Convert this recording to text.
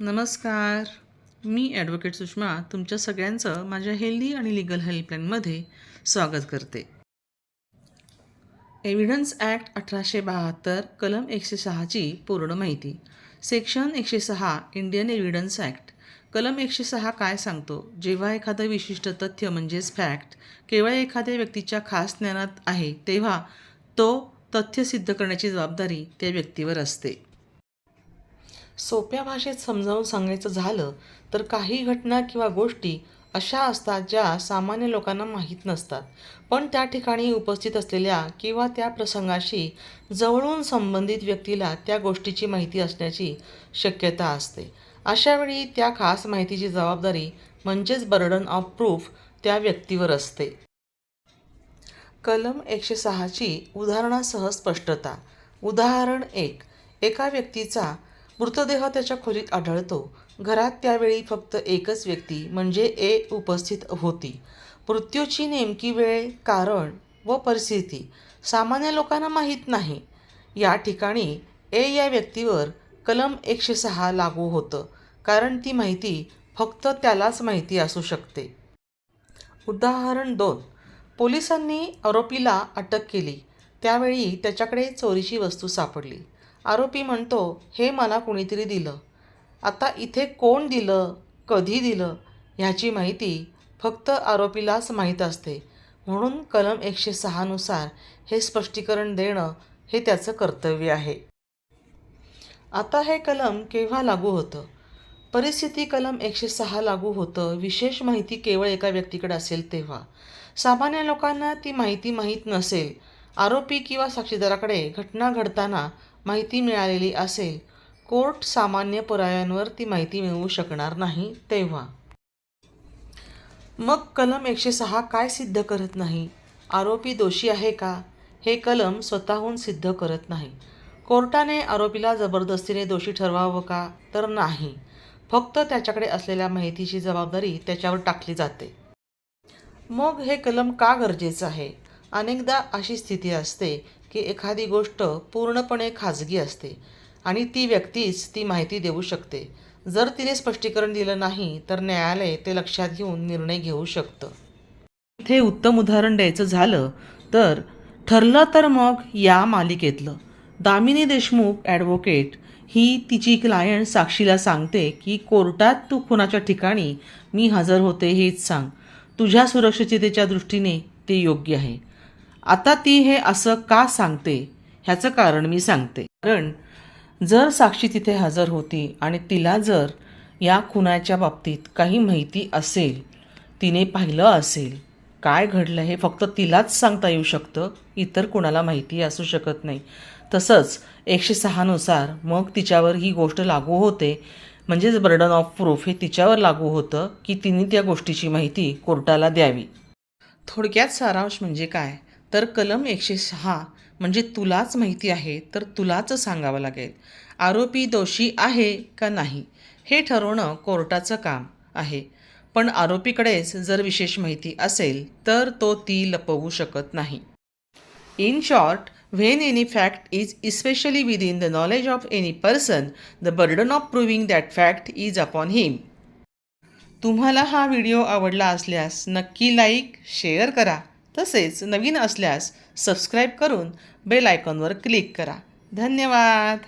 नमस्कार. मी ॲडव्होकेट सुषमा तुमच्या सगळ्यांचं माझ्या हेल्दी आणि लिगल हेल्पलाईनमध्ये स्वागत करते. एव्हिडन्स ॲक्ट अठराशे बहात्तर कलम एकशे सहाची पूर्ण माहिती. सेक्शन एकशे सहा इंडियन एव्हिडन्स ॲक्ट कलम एकशे सहा काय सांगतो? जेव्हा एखादं विशिष्ट तथ्य म्हणजेच फॅक्ट केवळ एखाद्या व्यक्तीच्या खास ज्ञानात आहे तेव्हा तो तथ्य सिद्ध करण्याची जबाबदारी त्या व्यक्तीवर असते. सोप्या भाषेत समजावून सांगायचं झालं तर काही घटना किंवा गोष्टी अशा असतात ज्या सामान्य लोकांना माहीत नसतात. पण त्या ठिकाणी उपस्थित असलेल्या किंवा त्या प्रसंगाशी जवळून संबंधित व्यक्तीला त्या गोष्टीची माहिती असण्याची शक्यता असते. अशावेळी त्या खास माहितीची जबाबदारी म्हणजेच बर्डन ऑफ प्रूफ त्या व्यक्तीवर असते. कलम एकशे सहाची उदाहरणासह स्पष्टता. उदाहरण एक. एका व्यक्तीचा मृतदेह त्याच्या खोलीत आढळतो. घरात त्यावेळी फक्त एकच व्यक्ती म्हणजे ए उपस्थित होती. मृत्यूची नेमकी वेळ कारण व परिस्थिती सामान्य लोकांना माहीत नाही. या ठिकाणी ए या व्यक्तीवर कलम एकशे सहा लागू होतं कारण ती माहिती फक्त त्यालाच माहिती असू शकते. उदाहरण दोन. पोलिसांनी आरोपीला अटक केली. त्यावेळी त्याच्याकडे चोरीची वस्तू सापडली. आरोपी म्हणतो हे मला कुणीतरी दिलं. आता इथे कोण दिलं कधी दिलं ह्याची माहिती फक्त आरोपीलाच माहीत असते. म्हणून कलम एकशे सहानुसार हे स्पष्टीकरण देणं हे त्याचं कर्तव्य आहे. आता हे कलम केव्हा लागू होतं? परिस्थिती कलम एकशे सहा लागू होतं विशेष माहिती केवळ एका व्यक्तीकडे असेल तेव्हा. सामान्य लोकांना ती माहिती माहीत नसेल. आरोपी किंवा साक्षीदाराकडे घटना घडताना माहिती मिळालेली असेल कोर्ट सामान्य पुराव्यांवर ती माहिती मिळवू शकणार नाही तेव्हा. मग कलम एकशे सहा काय सिद्ध करत नाही? आरोपी दोषी आहे का? हे कलम स्वतःहून सिद्ध करत नाही. कोर्टाने आरोपीला जबरदस्तीने दोषी ठरवावं का? तर नाही. फक्त त्याच्याकडे असलेल्या माहितीची जबाबदारी त्याच्यावर टाकली जाते. मग हे कलम का गरजेचं आहे? अनेकदा अशी स्थिती असते की एखादी गोष्ट पूर्णपणे खाजगी असते आणि ती व्यक्तीच ती माहिती देऊ शकते. जर तिने स्पष्टीकरण दिलं नाही तर न्यायालय ते लक्षात घेऊन निर्णय घेऊ शकतं. इथे उत्तम उदाहरण द्यायचं झालं तर ठरलं तर मग या मालिकेतलं. दामिनी देशमुख ॲडव्होकेट ही तिची क्लायंट साक्षीला सांगते की कोर्टात तू खुनाच्या ठिकाणी मी हजर होते हेच सांग. तुझ्या सुरक्षिततेच्या दृष्टीने ते योग्य आहे. आता ती हे असं का सांगते? ह्याचं कारण मी सांगते. कारण जर साक्षी तिथे हजर होती आणि तिला जर या खुनाच्या बाबतीत काही माहिती असेल तिने पाहिलं असेल काय घडलं हे फक्त तिलाच सांगता येऊ शकतं इतर कुणाला माहिती असू शकत नाही. तसंच एकशे सहानुसार मग तिच्यावर ही गोष्ट लागू होते. म्हणजेच बर्डन ऑफ प्रूफ हे तिच्यावर लागू होतं की तिने त्या गोष्टीची माहिती कोर्टाला द्यावी. थोडक्यात सारांश म्हणजे काय? तर कलम एकशे सहा म्हणजे तुलाच माहिती आहे तर तुलाच सांगावं लागेल. आरोपी दोषी आहे का नाही हे ठरवणं कोर्टाचं काम आहे. पण आरोपीकडेच जर विशेष माहिती असेल तर तो ती लपवू शकत नाही. In short when any fact is especially within the knowledge of any person the burden of proving that fact is upon him तुम्हाला हा व्हिडिओ आवडला असल्यास नक्की लाईक शेअर करा. तसेच नवीन असल्यास सबस्क्राईब करून बेल आयकॉनवर क्लिक करा. धन्यवाद!